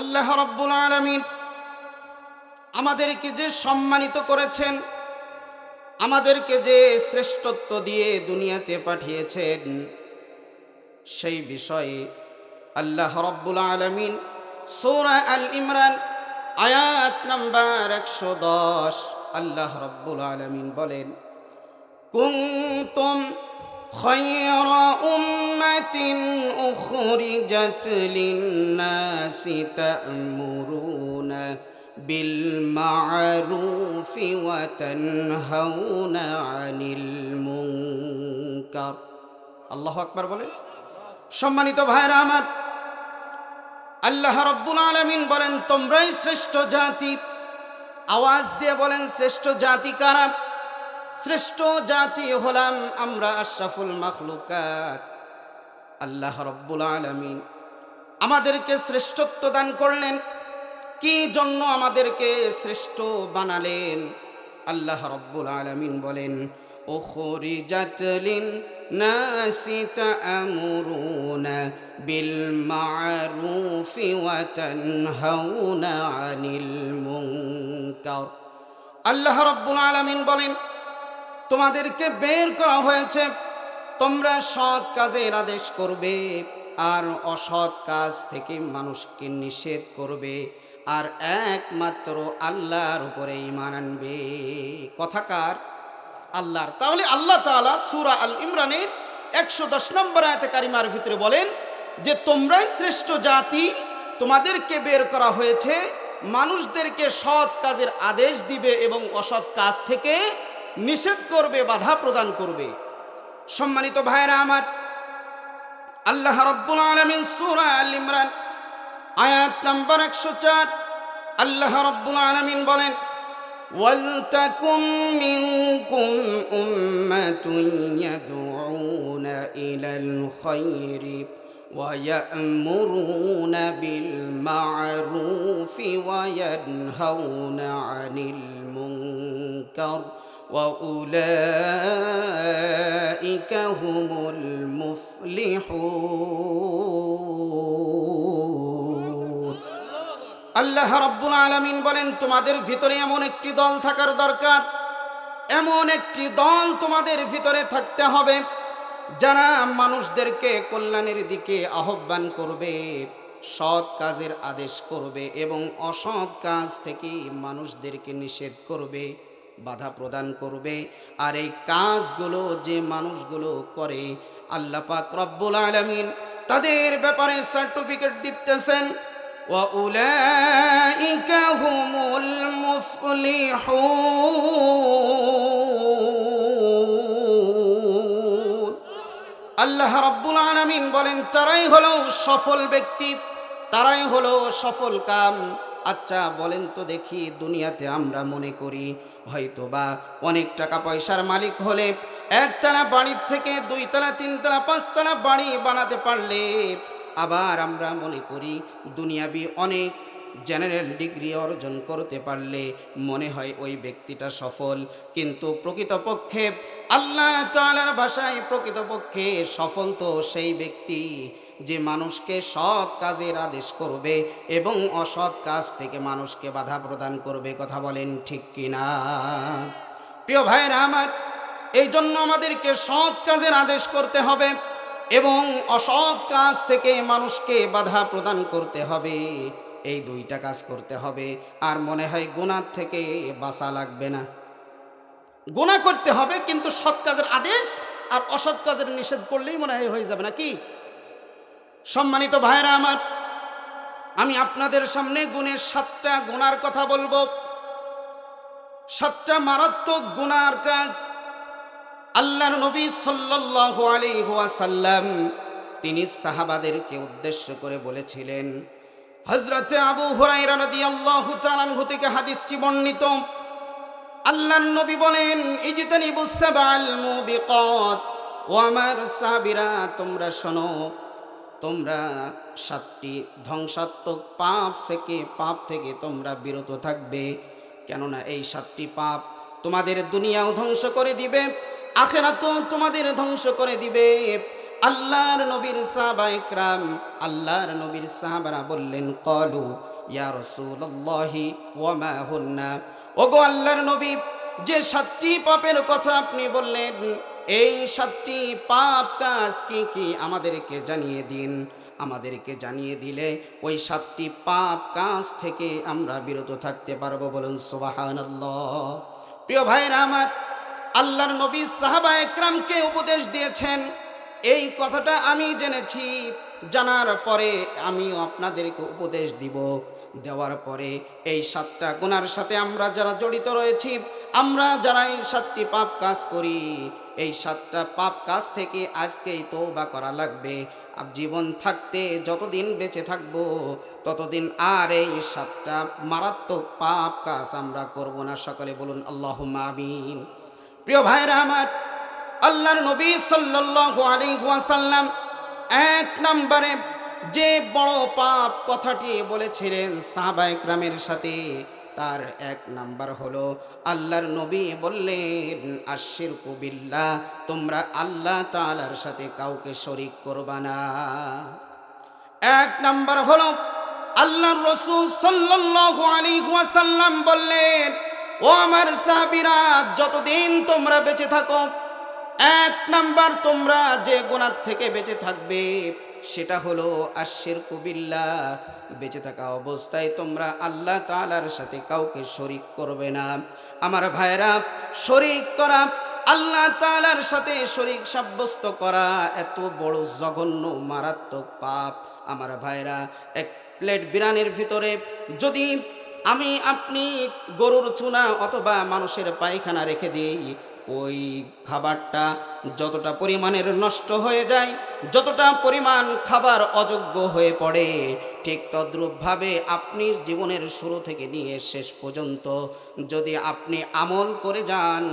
আল্লাহ রব্বুল আলমিন আমাদেরকে যে সম্মানিত করেছেন, আমাদেরকে যে শ্রেষ্ঠত্ব দিয়ে দুনিয়াতে পাঠিয়েছেন, সেই বিষয়ে আল্লাহ রব্বুল আলমিন সৌরা আল ইমরান আয়াত নাম্বার একশো দশ আল্লাহ রব্বুল আলমিন বলেন, কুন্তুম خير أمة أخرجت للناس تأمرون بالمعروف وتنهون عن المنكر আল্লাহ আকবার বলেন সম্মানিত ভাইরা আমার আল্লাহ রব্বুল আলমিন বলেন তোমরাই শ্রেষ্ঠ জাতি আওয়াজ দিয়ে বলেন শ্রেষ্ঠ জাতি কারা শ্রেষ্ঠ জাতি হলাম আমরা আশরাফুল মাখলুকাত আল্লাহ রব্বুল আলমিন আমাদেরকে শ্রেষ্ঠত্ব দান করলেন কি জন্য আমাদেরকে শ্রেষ্ঠ বানালেন আল্লাহ রব্বুল আলমিন বলেন أخرجت للناس تأمرون بالمعروف وتنهون عن المنكر আল্লাহ রব্বুল আলমিন বলেন তোমাদেরকে বের করা হয়েছে। তোমরা সৎ কাজের আদেশ করবে আর অসৎ কাজ থেকে মানুষকে নিষেধ করবে আর একমাত্র আল্লাহর উপরে ইমান আনবে। কথাকার আল্লাহর। তাহলে আল্লাহ তাআলা সূরা আল ইমরানের একশো দশ নম্বর আয়তে কারিমার ভিতরে বলেন যে, তোমরাই শ্রেষ্ঠ জাতি, তোমাদেরকে বের করা হয়েছে। মানুষদেরকে সৎ কাজের আদেশ দিবে এবং অসৎ কাজ থেকে নিষেধ করবে বাধা প্রদান করবে সম্মানিত ভাইরা আমার আল্লাহ রব্বুল আলমিন সূরা আল ইমরান আয়াত নাম্বার একশো চার আল্লাহ রব্বুল আলমিন বলেন ولتكن منكم أمة يدعون إلى الخير ويأمرون بالمعروف وينهون عن المنكر وأولئك هم المفلحون আল্লাহ রব্বুল আলমিন বলেন তোমাদের ভিতরে এমন একটি দল থাকার দরকার এমন একটি দল তোমাদের ভিতরে থাকতে হবে যারা মানুষদেরকে কল্যাণের দিকে আহ্বান করবে সৎ কাজের আদেশ করবে এবং অসৎ কাজ থেকে মানুষদেরকে নিষেধ করবে বাধা প্রদান করবে আর এই কাজগুলো যে মানুষগুলো করে আল্লাহ পাক রব্বুল আলমিন তাদের ব্যাপারে সার্টিফিকেট দিতেছেন وأولئك هم المفلحون আল্লাহ রাব্বুল আলামিন বলেন তারাই হলো সফল ব্যক্তি তারাই হলো সফল কাম আচ্ছা বলেন তো দেখি দুনিয়াতে আমরা মনে করি, হয়তোবা অনেক টাকা পয়সার মালিক হলে একতলা বাড়ির থেকে দুইতলা, তিনতলা, পাঁচতলা বাড়ি বানাতে পারলে, আবার আমরা মনে করি দুনিয়াবি অনেক জেনারেল ডিগ্রি অর্জন করতে পারলে মনে হয় ওই ব্যক্তিটা সফল। কিন্তু প্রকৃতপক্ষে আল্লাহ তাআলার ভাষায় প্রকৃতপক্ষে সফল তো সেই ব্যক্তি যে মানুষকে সৎ কাজের আদেশ করবে এবং অসৎ কাজ থেকে মানুষকে বাধা প্রদান করবে, কথা বলেন ঠিক কিনা? প্রিয় ভাইরা আমার এই জন্য আমাদেরকে সৎ কাজের আদেশ করতে হবে এবং অসৎ কাজ থেকে মানুষকে বাধা প্রদান করতে হবে। এই দুইটা কাজ করতে হবে। আর মনে হয় গুণার থেকে বাঁচা লাগবে না। গুণা করতে হবে, কিন্তু সৎ কাজের আদেশ আর অসৎ কাজের নিষেধ করলেই মনে হয় হয়ে যাবে নাকি সম্মানিত ভাইরা আমার, আমি আপনাদের সামনে গুণের সাতটা গুণার কথা বলব। সাতটা মারাত্মক গুণার কাজ আল্লাহর নবী সাল্লাল্লাহু তিনি সাহাবাদেরকে উদ্দেশ্য করে বলেছিলেন, হযরতে আবু আনহু থেকে হাদিসটি বর্ণিত। আল্লাহর নবী বলেন, ইজতানিবুস সাবাল মুবিকাত ও আমার সাহাবীরা তোমরা শোনো তোমরা সাতটি ধ্বংসাত্মক পাপ থেকে পাপ থেকে তোমরা বিরত থাকবে। কেননা এই সাতটি পাপ তোমাদের দুনিয়াও ধ্বংস করে দিবে, আখেরাতও তোমাদের ধ্বংস করে দিবে। আল্লাহর নবীর সাহাবা ইকরাম আল্লাহর নবীর সাহাবারা বললেন, কলু, ইয়া রাসূলুল্লাহি, ওয়া মা হুন্না? ওগো আল্লাহর নবী, যে সাতটি পাপের কথা আপনি বললেন এই সাতটি পাপ কাজ কি কি আমাদেরকে জানিয়ে দিন? আমাদেরকে জানিয়ে দিলে ওই সাতটি পাপ কাজ থেকে আমরা বিরত থাকতে পারব বলুন সুবহানাল্লাহ। প্রিয় ভাইরা আমার, আল্লাহর নবী সাহাবা একরামকে উপদেশ দিয়েছেন। এই কথাটা আমি জেনেছি, জানার পরে আমিও আপনাদেরকে উপদেশ দিব। দেওয়ার পরে এই সাতটা গুনার সাথে আমরা যারা জড়িত রয়েছি, আমরা যারা এই সাতটি পাপ কাজ করি এই সাতটা পাপ কাজ থেকে আজকেই তৌবা করা লাগবে। আর জীবন থাকতে যতদিন বেঁচে থাকব, ততদিন আর এই সাতটা মারাত্মক পাপ কাজ আমরা করব না। সকলে বলুন আল্লাহ আমিন। প্রিয় ভাইরা আমার, আল্লাহর নবী সাল্লাল্লাহু আলাইহি এক নম্বরে যে বড় পাপ কথাটি বলেছিলেন সাহাবা একরামের সাথে তার এক নাম্বার হলো, আল্লাহর নবী বললেন আশির কুবিল্লা তোমরা আল্লাহ তালার সাথে কাউকে শরিক করবা না। এক নাম্বার হলো, আল্লাহর রসুল সাল্লাল্লাহু আলাইহি ওয়াসাল্লাম বললেন, ও আমার সাহাবীরা, যতদিন তোমরা বেঁচে থাকো, এক নাম্বার তোমরা যে গুনার থেকে বেঁচে থাকবে সেটা হলো আশির কুবিল্লা বেঁচে থাকা অবস্থায় তোমরা আল্লাহ তাআলার সাথে কাউকে শরিক করবে না। আমার ভাইরা শরিক করা, আল্লাহ তালার সাথে শরিক সাব্যস্ত করা এত বড় জঘন্য, মারাত্মক পাপ। আমার ভাইরা এক প্লেট বিরানির ভিতরে যদি আমি আপনি গরুর চুনা অথবা মানুষের পায়খানা রেখে দিই ওই খাবারটা যতটা পরিমাণের নষ্ট হয়ে যায়, যতটা পরিমাণ খাবার অযোগ্য হয়ে পড়ে, ঠিক তদ্রূপভাবে আপনি জীবনের শুরু থেকে নিয়ে শেষ পর্যন্ত যদি আপনি আমল করে যান,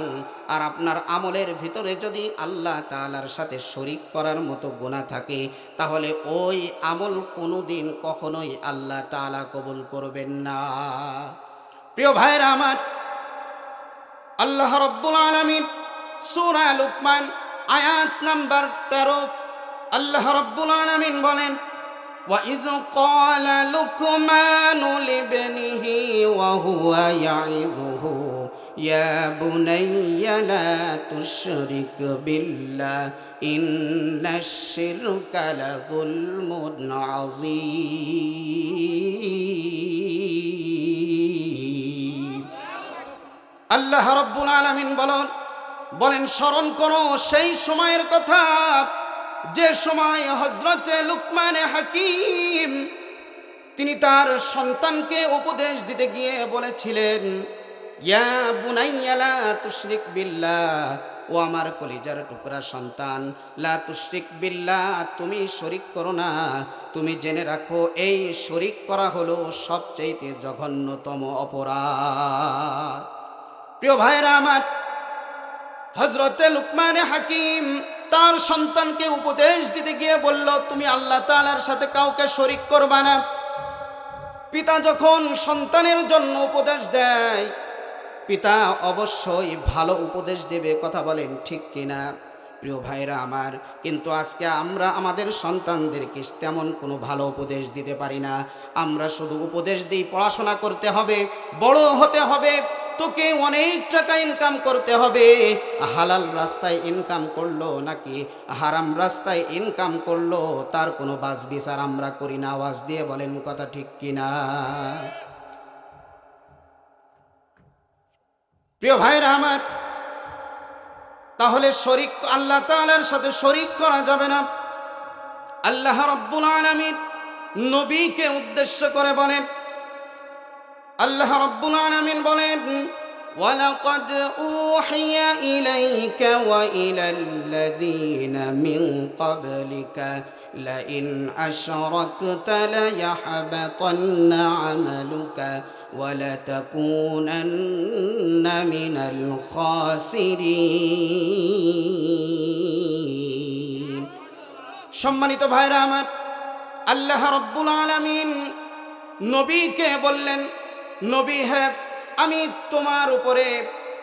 আর আপনার আমলের ভিতরে যদি আল্লাহ তালার সাথে শরিক করার মতো গোনা থাকে, তাহলে ওই আমল কোনো দিন কখনোই আল্লাহ তাআলা কবুল করবেন না। প্রিয় ভাইরা আমার আল্লাহ রব্বুল আলমিন সুরা লুকমান আয়াত নাম্বার তেরো আল্লাহ রব্বুল আলমিন বলেন وإذ قال لقمان لابنه وهو يعظه يا بني لا تشرك بالله إن الشرك لظلم عظيم আল্লাহ রব্বুল আলমিন বলুন, বলেন, স্মরণ করো সেই সময়ের কথা। যে সময় হজরতে লুকমানে হাকিম, তিনি তার সন্তানকে উপদেশ দিতে গিয়ে বলেছিলেন, ইয়া বুনাইয়ালা তুশরিক বিল্লাহ, ও আমার কলিজার টুকরা সন্তান, লা তুশরিক বিল্লাহ, তুমি শরিক করো না। তুমি জেনে রাখো, এই শরিক করা হলো সবচাইতে জঘন্যতম অপরাধ। প্রিয় ভাইরা আমার হজরতে লুকমানে হাকিম তার সন্তানকে উপদেশ দিতে গিয়ে বলল, তুমি আল্লাহ তাআলার সাথে কাউকে শরিক করবা না। পিতা যখন সন্তানের জন্য উপদেশ দেয়, পিতা অবশ্যই ভালো উপদেশ দেবে, কথা বলেন ঠিক কিনা? প্রিয় ভাইরা আমার, কিন্তু আজকে আমরা আমাদের সন্তানদেরকে তেমন কোনো ভালো উপদেশ দিতে পারি না। আমরা শুধু উপদেশ দিই, পড়াশোনা করতে হবে, বড় হতে হবে তোকে অনেক টাকা ইনকাম করতে হবে। হালাল রাস্তায় ইনকাম করল নাকি? হারাম রাস্তায় ইনকাম করল? তার কোনো বাস বিচার আমরা করি না। আওয়াজ দিয়ে বলেন কথা ঠিক কিনা? প্রিয় ভাইরা আমার, তাহলে শরিক আল্লাহ তাআলার সাথে শরিক করা যাবে না। আল্লাহ রব্বুল আলামিন নবীকে উদ্দেশ্য করে বলেন আল্লাহ রব্বুল আলামিন বলেন ولقد أوحي إليك وإلى الذين من قبلك لئن أشركت ليحبطن عملك ولتكونن من الخاسرين সম্মানিত ভাইরা আমার আল্লাহ রব্বুল আলামিন নবীকে বললেন নবী হ্যাঁ আমি তোমার উপরে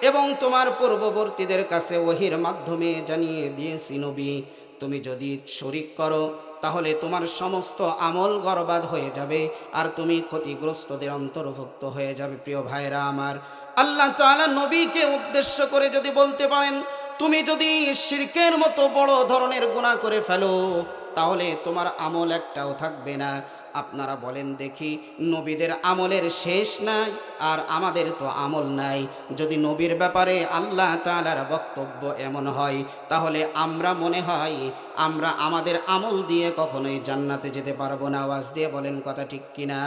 এবং তোমার পূর্ববর্তীদের কাছে ওহির মাধ্যমে জানিয়ে দিয়েছি নবী, তুমি যদি শরিক করো, তাহলে তোমার সমস্ত আমল গরবাদ হয়ে যাবে আর তুমি ক্ষতিগ্রস্তদের অন্তর্ভুক্ত হয়ে যাবে, প্রিয় ভাইরা আমার। আল্লাহ তাআলা নবীকে উদ্দেশ্য করে যদি বলতে পারেন, তুমি যদি শিরকের মতো বড় ধরনের গুণা করে ফেলো, তাহলে তোমার আমল একটাও থাকবে না। আপনারা বলেন দেখি, নবীদের আমলের শেষ নাই আর আমাদের তো আমল নাই। যদি নবীর ব্যাপারে আল্লাহ তাআলার বক্তব্য এমন হয়, তাহলে আমরা মনে হয় আমরা আমাদের আমল দিয়ে কখনোই জান্নাতে যেতে পারব না। আওয়াজ দিয়ে বলেন কথা ঠিক কিনা?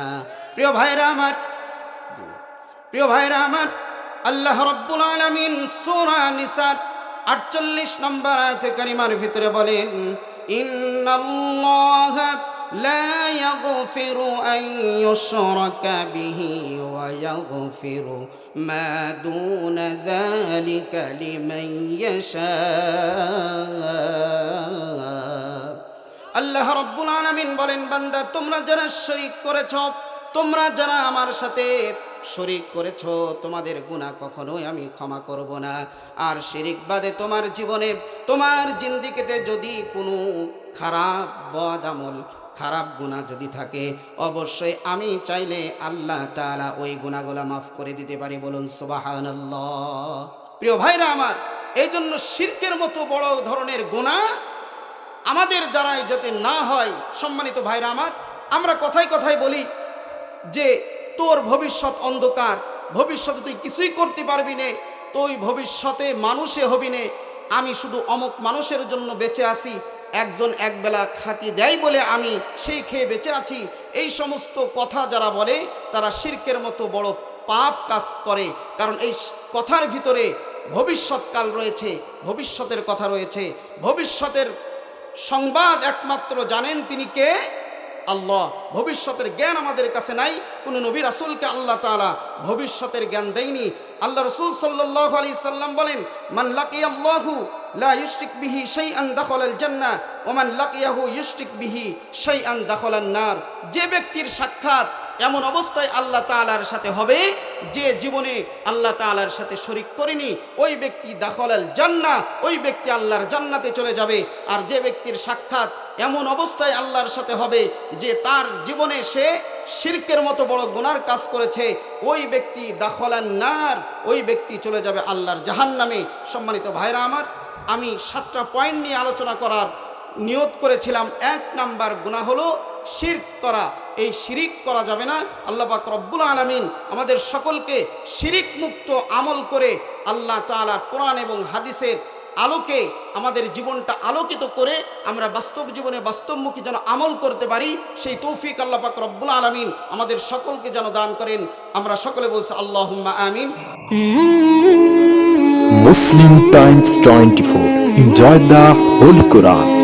প্রিয় ভাইরা আমার, প্রিয় ভাইরা আমার, আল্লাহ রব্বুল আলামিন সোনা নিসার 48 নম্বর আয়াতে কারিমার ভিতরে বলেন, ইন্নাল্লাহ লা আন ইউশরাকা বিহি ওয়া ইয়াগফিরু মা দুনা যালিকা লিমান ইয়াশা আল্লাহ রব্বুল আলামিন বলেন, বান্দা, তোমরা যারা শরিক করেছ, তোমরা যারা আমার সাথে শরিক করেছ, তোমাদের গুনাহ কখনোই আমি ক্ষমা করব না। আর শিরিক বাদে তোমার জীবনে, তোমার জিন্দিগিতে যদি কোনো খারাপ বদ আমল খারাপ গুণা যদি থাকে, অবশ্যই আমি চাইলে আল্লাহ তাআলা ওই গুণাগুলা মাফ করে দিতে পারি। বলুন, সুবহানাল্লাহ। প্রিয় ভাইরা আমার এই জন্য শিরকের মতো বড় ধরনের গুণা আমাদের দ্বারাই যাতে না হয়, সম্মানিত ভাইরা আমার, আমরা কথায় কথায় বলি যে, তোর ভবিষ্যৎ অন্ধকার, ভবিষ্যতে তুই কিছুই করতে পারবি নে, তুই ভবিষ্যতে মানুষে হবি নে, আমি শুধু অমুক মানুষের জন্য বেঁচে আছি একজন একবেলা খাতি দেয় বলে আমি সেই খেয়ে বেঁচে আছি। এই সমস্ত কথা যারা বলে, তারা শির্কের মতো বড় পাপ কাজ করে। কারণ এই কথার ভিতরে ভবিষ্যৎকাল রয়েছে, ভবিষ্যতের কথা রয়েছে। ভবিষ্যতের সংবাদ একমাত্র জানেন তিনি কে? আল্লাহ। ভবিষ্যতের জ্ঞান আমাদের কাছে নাই। কোনো নবী রাসুলকে আল্লাহ তাআলা ভবিষ্যতের জ্ঞান দেয়নি। আল্লাহ রসুল সাল্লাহ আলি সাল্লাম বলেন, মান লাকি আল্লাহু লা ইউশরিক বিহি শাইআন দাখালাল জান্নাহ ওয়া মান লাকিয়াহু ইউশরিক বিহি শাইআন দাখালান নার। যে ব্যক্তির সাক্ষাৎ এমন অবস্থায় আল্লাহ তাআলার সাথে হবে, যে জীবনে আল্লাহ তাআলার সাথে শরিক করেনি, ওই ব্যক্তি দাখলাল জান্নাহ, ওই ব্যক্তি আল্লাহর জান্নাতে চলে যাবে। আর যে ব্যক্তির সাক্ষাৎ এমন অবস্থায় আল্লাহর সাথে হবে, যে তার জীবনে সে শিরকের মতো বড় গুনার কাজ করেছে, ওই ব্যক্তি দাখলান নার, ওই ব্যক্তি চলে যাবে আল্লাহর জাহান্নামে। সম্মানিত ভাইরা আমার আমি সাতটা পয়েন্ট নিয়ে আলোচনা করার নিয়ত করেছিলাম। এক নাম্বার গুণা হলো শিরক করা। এই শিরিক করা যাবে না। আল্লাহ পাক রব্বুল আলমিন আমাদের সকলকে শিরিক মুক্ত আমল করে আল্লাহ তাআলার কোরআন এবং হাদিসের আলোকে আমাদের জীবনটা আলোকিত করে আমরা বাস্তব জীবনে বাস্তবমুখী যেন আমল করতে পারি, সেই তৌফিক আল্লাহ পাক রব্বুল আলমিন আমাদের সকলকে যেন দান করেন। আমরা সকলে বলছি আল্লাহ আমিন। Muslim Times 24. Enjoy the Holy Quran.